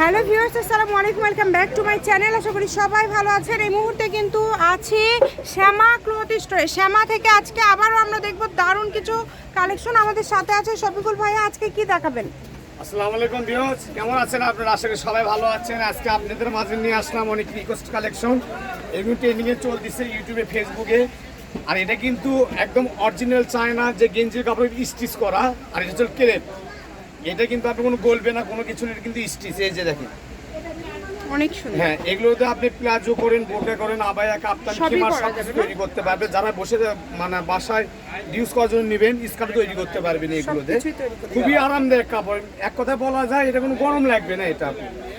Hello viewers, আসসালামু আলাইকুম, welcome back to my channel. আশা করি সবাই ভালো আছেন। এই মুহূর্তে কিন্তু আছি শ্যামা ক্লথ স্টোরে। শ্যামা থেকে আজকে আবারও আমরা দেখব দারুণ কিছু কালেকশন আমাদের সাথে আছে। শফিকুল ভাইয়া, আজকে কি দেখাবেন? আসসালামু আলাইকুম ভিউয়ার্স, কেমন আছেন আপনারা? আশা করি সবাই ভালো আছেন। আজকে আপনাদের মাঝে নিয়ে আসলাম অনেক রিকোয়েস্ট কালেকশন এগুলো ট্রেনিংয়ে চলতেছে ইউটিউবে ফেসবুকে আর এটা কিন্তু একদম অরিজিনাল চায়না যে গেঞ্জির কাপড় স্টিচ করা। আর এটা হচ্ছে ক্রেপ এটা কিন্তু আপনি কোনো গলবে না কোনো কিছু না, এটা কিন্তু স্টিচ এই যে দেখেন। অনেক সুন্দর। হ্যাঁ আপনি প্লাজো করেন বোরকা করেন আবায়া কাপ্তান সবই কিমার সব কিছু তৈরি করতে পারবে। যারা বসে মানে বাসায় ইউজ করার জন্য নেবেন স্কার্ট তৈরি করতে পারবেন এগুলোতে। খুবই আরামদায়ক কাপড়। এক কথায় বলা যায় এটা কোনো গরম লাগবে না এটা।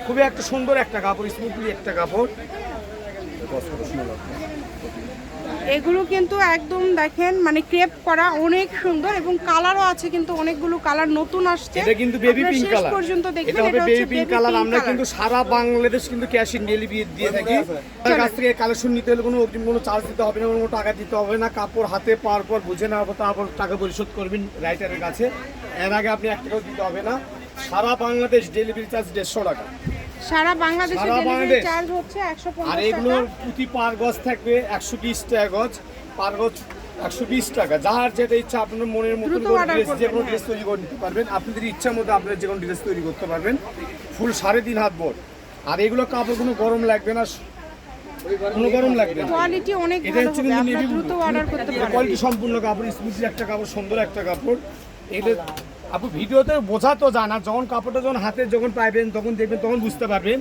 খুবই একটা সুন্দর একটা কাপড় স্মুথলি একটা কাপড়। এগুলো কিন্তু একদম দেখেন মানে ক্রেপ করা অনেক সুন্দর এবং কালারও আছে কিন্তু অনেকগুলো কালার নতুন আসছে। এটা কিন্তু বেবি পিঙ্ক শেষ কালার পর্যন্ত এটা দেখবেন হবে এটা বেবি পিঙ্ক কালার আমরা কিন্তু সারা বাংলাদেশ কিন্তু ক্যাশ ইন ডেলিভারি দিয়ে থাকি। তার কাছ থেকে কালেকশন নিতে হলে কোনো অগ্রিম কোনো চার্জ দিতে হবে না কোনো টাকা দিতে হবে না। কাপড় হাতে পাওয়ার পর বুঝে নেওয়ার পর তারপর টাকা পরিশোধ করবেন রাইটারের কাছে। এর আগে আপনি এক টাকাও দিতে হবে না। সারা বাংলাদেশ ডেলিভারি চার্জ দেড়শো টাকা। সারা বাংলাদেশে ডেলিভারি চার্জ হচ্ছে একশো আর এগুলোর প্রতি পার গজ থাকবে একশো বিশ টাকা গজ পার গজ একশো বিশ টাকা। যার যেটা ইচ্ছা আপনার মনের order ড্রেস যে কোনো। ড্রেস তৈরি করে নিতে পারবেন। আপনাদের ইচ্ছা মতো আপনারা যে কোনো ড্রেস তৈরি করতে পারবেন। ফুল সাড়ে তিন হাত বোর্ড আর এগুলো কাপড় কোনো গরম লাগবে না কোনো গরম লাগবে না। কোয়ালিটি অনেক ভালো হবে আপনারা দ্রুত অর্ডার করতে পারেন কোয়ালিটি সম্পূর্ণ কাপড় স্মুথলি একটা কাপড় সুন্দর একটা কাপড়। এটা আপু ভিডিওতে বোঝা তো যায় না যখন কাপড়টা যখন হাতে যখন পাইবেন তখন দেখবেন তখন বুঝতে পারবেন।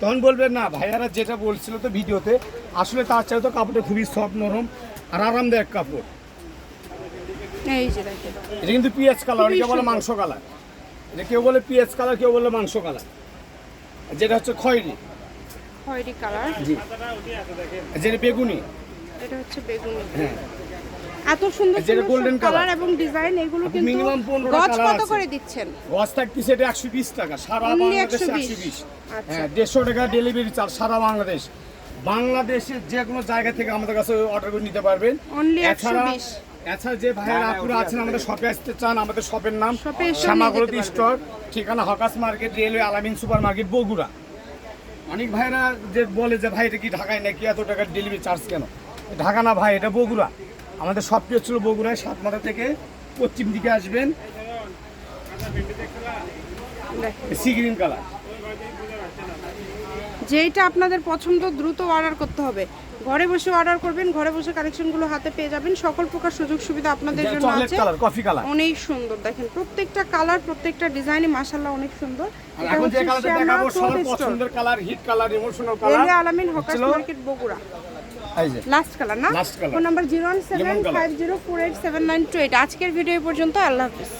তখন বলবেন না ভাইয়ারা যেটা বলছিল তো ভিডিওতে আসলে তার চাইতে তো কাপড়টা খুবই সফট নরম আর আরামদায়ক কাপড়। এটা কিন্তু পিএচ কালার অনেকে বলে মাংস কালার এটা কেউ বলে পিএচ কালার কেউ বলে মাংস কালার যেটা হচ্ছে খয়েরি। খয়েরি কালার জি। যেটা বেগুনি। এটা হচ্ছে বেগুনি। হ্যাঁ। এত সুন্দর যেটা সুন্দর golden কালার এবং ডিজাইন এগুলো কিন্তু minimum 15 টা গজ কত করে দিচ্ছেন? গজ এটা একশো বিশ টাকা সারা বাংলাদেশে 120 একশো বিশ। আচ্ছা। হ্যাঁ দেড়শো টাকা ডেলিভারি চার্জ সারা বাংলাদেশ। বাংলাদেশের যে কোনো জায়গা থেকে আমাদের কাছে অর্ডার করে নিতে পারবেন। এছাড়া 120 এছাড়া যে ভাইয়ের আপুরা আছেন আমাদের শপে আসতে চান আমাদের শপের নাম শ্যামাগরতি স্টোর ঠিকানা hawkers market railway Alamin super market Bogura. অনেক ভাইরা যে বলে যে ভাই এটা কি ঢাকায় নাকি এত টাকার ডেলিভারি চার্জ কেন? ঢাকা না ভাই এটা বগুড়া। আমাদের শপটি হচ্ছিল বগুড়ায় সাতমাথা থেকে পশ্চিম দিকে আসবেন। দেখেন। Sea green colour. যেইটা আপনাদের পছন্দ দ্রুত অর্ডার করতে হবে। ঘরে বসে অর্ডার করবেন ঘরে বসে কালেকশনগুলো হাতে পেয়ে যাবেন। সকল প্রকার সুযোগ সুবিধা আপনাদের জন্য আছে। কফি কালার অনেক সুন্দর। দেখেন প্রত্যেকটা কালার প্রত্যেকটা ডিজাইনই মাশাআল্লাহ অনেক সুন্দর। এখন যে কালারটা দেখাবো সবার পছন্দের colour hit colour emotional colour Alamin hawkers market Bogura. Last colour না? Phone number zero one seven five zero four eight seven nine two eight আজকের ভিডিও পর্যন্ত আল্লাহ হাফিজ।